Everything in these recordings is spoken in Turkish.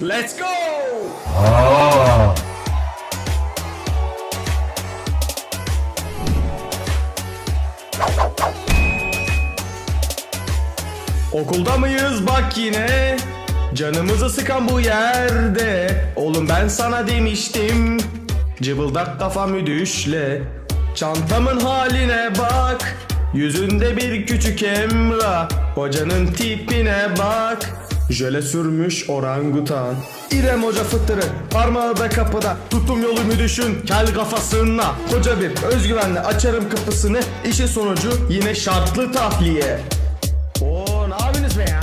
Let's go! Okulda mıyız? Bak yine. Canımızı sıkan bu yerde. Oğlum ben sana demiştim. Cıbıldak kafa müdüşle Çantamın haline bak. Yüzünde bir küçük emrah. Hocanın tipine bak Jöle sürmüş orangutan. İrem hoca fıttırı Parmağı da kapıda. Tuttum yolu müdüşün Kel kafasına. Koca bir özgüvenle açarım kapısını. İşin sonucu yine şartlı tahliye. Oo ne yapıyorsunuz be ya?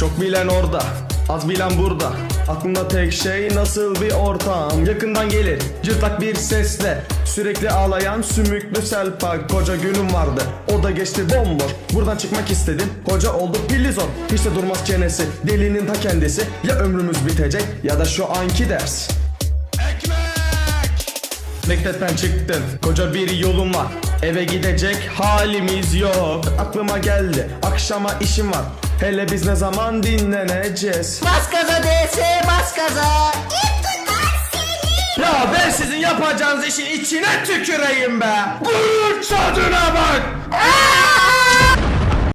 Çok bilen orada, az bilen burada. Aklımda tek şey nasıl bir ortam? Yakından gelir cırtlak bir sesle. Sürekli ağlayan sümüklü selpak Koca günüm vardı. O da geçti bomboş Buradan çıkmak istedim. Koca oldu pillizon Hiç de durmaz çenesi. Delinin ta kendisi Ya ömrümüz bitecek ya da şu anki ders! Mektepten çıktın koca bir yolun var. Eve gidecek halimiz yok. Aklıma geldi akşama işim var. Hele biz ne zaman dinleneceğiz? Bas DS bas. Ya ben sizin yapacağınız işin içine tüküreyim be Bunun tadına bak!